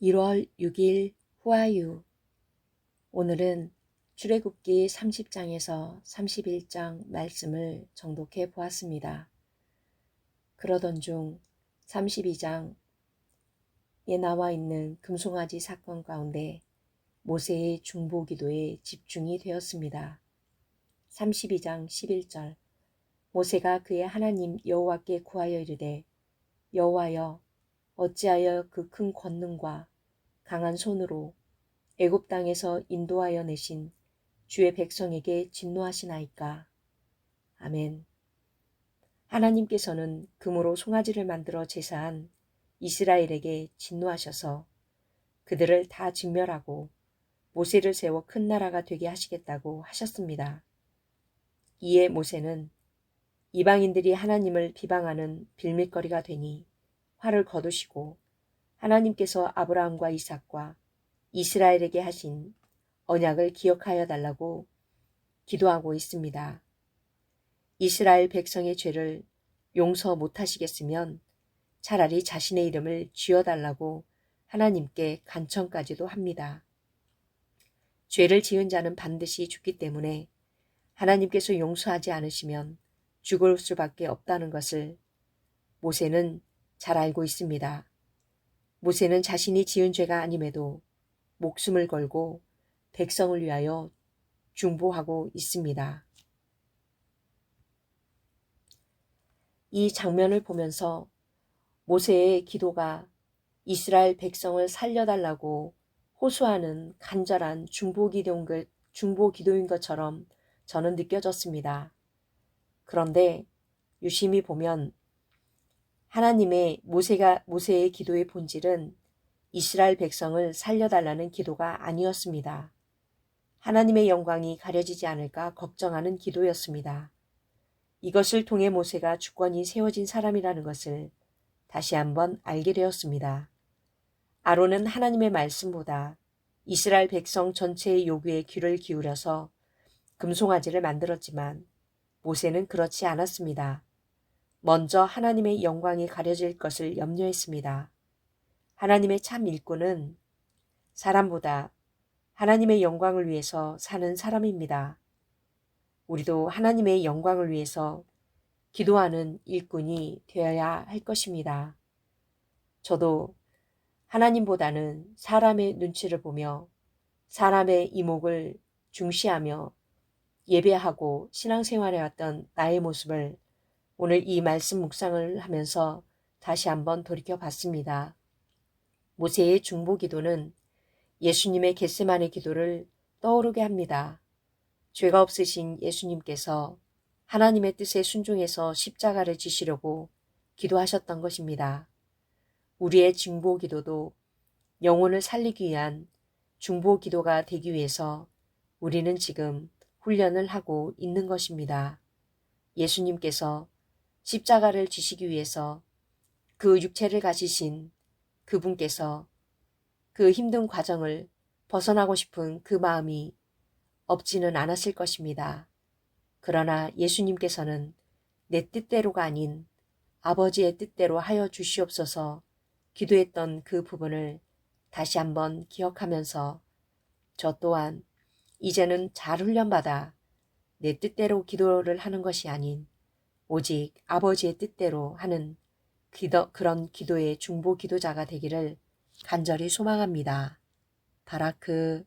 1월 6일 후아유 오늘은 출애굽기 30장에서 31장 말씀을 정독해 보았습니다. 그러던 중 32장에 나와 있는 금송아지 사건 가운데 모세의 중보 기도에 집중이 되었습니다. 32장 11절 모세가 그의 하나님 여호와께 구하여 이르되 여호와여 어찌하여 그 큰 권능과 강한 손으로 애굽 땅에서 인도하여 내신 주의 백성에게 진노하시나이까. 아멘. 하나님께서는 금으로 송아지를 만들어 제사한 이스라엘에게 진노하셔서 그들을 다 진멸하고 모세를 세워 큰 나라가 되게 하시겠다고 하셨습니다. 이에 모세는 이방인들이 하나님을 비방하는 빌밀거리가 되니 화를 거두시고 하나님께서 아브라함과 이삭과 이스라엘에게 하신 언약을 기억하여 달라고 기도하고 있습니다. 이스라엘 백성의 죄를 용서 못하시겠으면 차라리 자신의 이름을 지어달라고 하나님께 간청까지도 합니다. 죄를 지은 자는 반드시 죽기 때문에 하나님께서 용서하지 않으시면 죽을 수밖에 없다는 것을 모세는 잘 알고 있습니다. 모세는 자신이 지은 죄가 아님에도 목숨을 걸고 백성을 위하여 중보하고 있습니다. 이 장면을 보면서 모세의 기도가 이스라엘 백성을 살려달라고 호소하는 간절한 중보 기도인, 것처럼 저는 느껴졌습니다. 그런데 유심히 보면 하나님의 모세가 모세의 기도의 본질은 이스라엘 백성을 살려달라는 기도가 아니었습니다. 하나님의 영광이 가려지지 않을까 걱정하는 기도였습니다. 이것을 통해 모세가 주권이 세워진 사람이라는 것을 다시 한번 알게 되었습니다. 아론은 하나님의 말씀보다 이스라엘 백성 전체의 요구에 귀를 기울여서 금송아지를 만들었지만 모세는 그렇지 않았습니다. 먼저 하나님의 영광이 가려질 것을 염려했습니다. 하나님의 참 일꾼은 사람보다 하나님의 영광을 위해서 사는 사람입니다. 우리도 하나님의 영광을 위해서 기도하는 일꾼이 되어야 할 것입니다. 저도 하나님보다는 사람의 눈치를 보며 사람의 이목을 중시하며 예배하고 신앙생활해 왔던 나의 모습을 오늘 이 말씀 묵상을 하면서 다시 한번 돌이켜 봤습니다. 모세의 중보 기도는 예수님의 겟세만의 기도를 떠오르게 합니다. 죄가 없으신 예수님께서 하나님의 뜻에 순종해서 십자가를 지시려고 기도하셨던 것입니다. 우리의 중보 기도도 영혼을 살리기 위한 중보 기도가 되기 위해서 우리는 지금 훈련을 하고 있는 것입니다. 예수님께서 십자가를 지시기 위해서 그 육체를 가지신 그분께서 그 힘든 과정을 벗어나고 싶은 그 마음이 없지는 않았을 것입니다. 그러나 예수님께서는 내 뜻대로가 아닌 아버지의 뜻대로 하여 주시옵소서 기도했던 그 부분을 다시 한번 기억하면서 저 또한 이제는 잘 훈련받아 내 뜻대로 기도를 하는 것이 아닌 오직 아버지의 뜻대로 하는 기도, 그런 기도의 중보 기도자가 되기를 간절히 소망합니다. 바라크